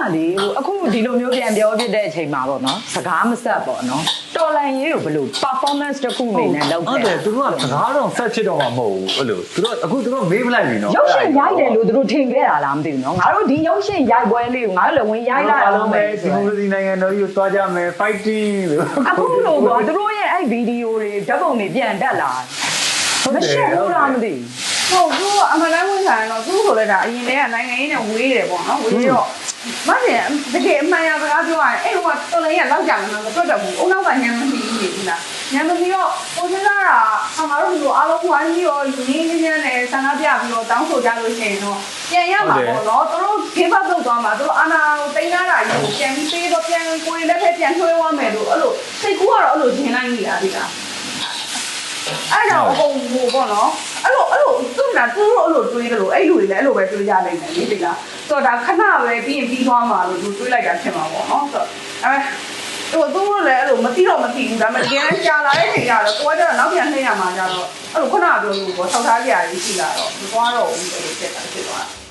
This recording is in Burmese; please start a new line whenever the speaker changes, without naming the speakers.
ဒါလေဟိုအခုဒီလိုမျိုးပြန်ပြောပြတဲ့အချိန်မှာပေါ့နော်စကားမဆက်ပေါ့နော်တော်လန်ရေးကိုဘယ်လို performance တစ်ခုအနေနဲ့လုပ်
ဟုတ်
ခဲ့
တယ်သူတို့ကစကားတော့ဆက်ဖြစ်တော့မှာမဟုတ်ဘူးအဲ့လိုသူတို့အခုသူတို့မေးပလိုက်ပြီနော်
ရုပ်ရှင်ရိုက်တယ်လို့သူတို့ထင်ခဲ့တာလားမသိဘူးနော်ငါတို့ဒီရုပ်ရှင်ရိုက်ပွဲလေးကိုငါတို့လည်းဝင်ရိုက်လာ
အား
တော့
လုံး
မ
ပဲ
ယ်
ဒီမိုကရေစီနိုင်ငံတော်ကြီးကိုသွားကြမယ် fighting လို့
အခုလိုပေါ့သူတို့ရဲ့အဲ့ဗီဒီယိုတွေဓာတ်ပုံတွေပြန်တက်လာမရှက်ဘူးလားမသိဘူး
ဟုတ်သူကအမှန်တမ်းဝင်ဆိုင်တော့သူ့ဆိုလဲဒါအရင်တည်းကနိုင်ငံရေးနဲ့ဝေးတယ်ပေါ့နော်ဝေးတော့ မဆင်တကယ်အမှန်ရစကားပြောရရင်အဲ့တော့တော်လည်းရလောက်ကြမှာမတွတ်တော့ဘူးအုံနောက်ကညံမသိဘူးလေဒီလားညံမသိတော့ကိုစဉ်းစားတာအမှန်တော့ဒီလိုအားလုံးဝိုင်းပြီးတော့ရင်းရင်းချင်းနဲ့ဆန္ဒပြပြီးတော့တောင်းဆိုကြလို့ရှိရင်တော့ပြန်ရမှာပေါ့နော်သူတို့ခေတ်ပတ်တော့သွားမှာသူတို့အာနာကိုတင်ကားတာကြီးကိုပြန်ပြီးသေးတော့ပြန်ကိုယ်လည်းဖက်ပြန်ထွေးသွားမယ်လို့အဲ့လိုစိတ်ကူကတော့အဲ့လိုထင်လိုက်နေတာဒီလားအဲ့တော့အကုန်ဟိုပေါ့နော်အဲ့လိုအဲ့လိုသူ့နာသူ့လိုအဲ့လိုတွေးတယ်လို့အဲ့လူတွေလည်းအဲ့လိုပဲတွေးကြနိုင်တယ်လေဒီလား ဆိုတော့ဒါခဏပဲပြီးရင်ပြီးသွားမှာလို့သူတွေးလိုက်တာဖြစ်မှာပေါ့နော်ဆိုတော့အဲဟိုသူတို့လည်းအဲ့လိုမသိတော့မသိဘူးဒါပေမဲ့တကယ်လည်းရှားလာတဲ့ချိန်ကျတော့ကိုကကျတော့နောက်ပြန်နှိမ့်ရမှာကျတော့အဲ့လိုခုနကပြောလို့ပေါ့ဆောက်ထားကြရည်ရှိလာတော့မသွားတော့ဘူးအဲ့လိုဖြစ်တာဖြစ်သွားတာ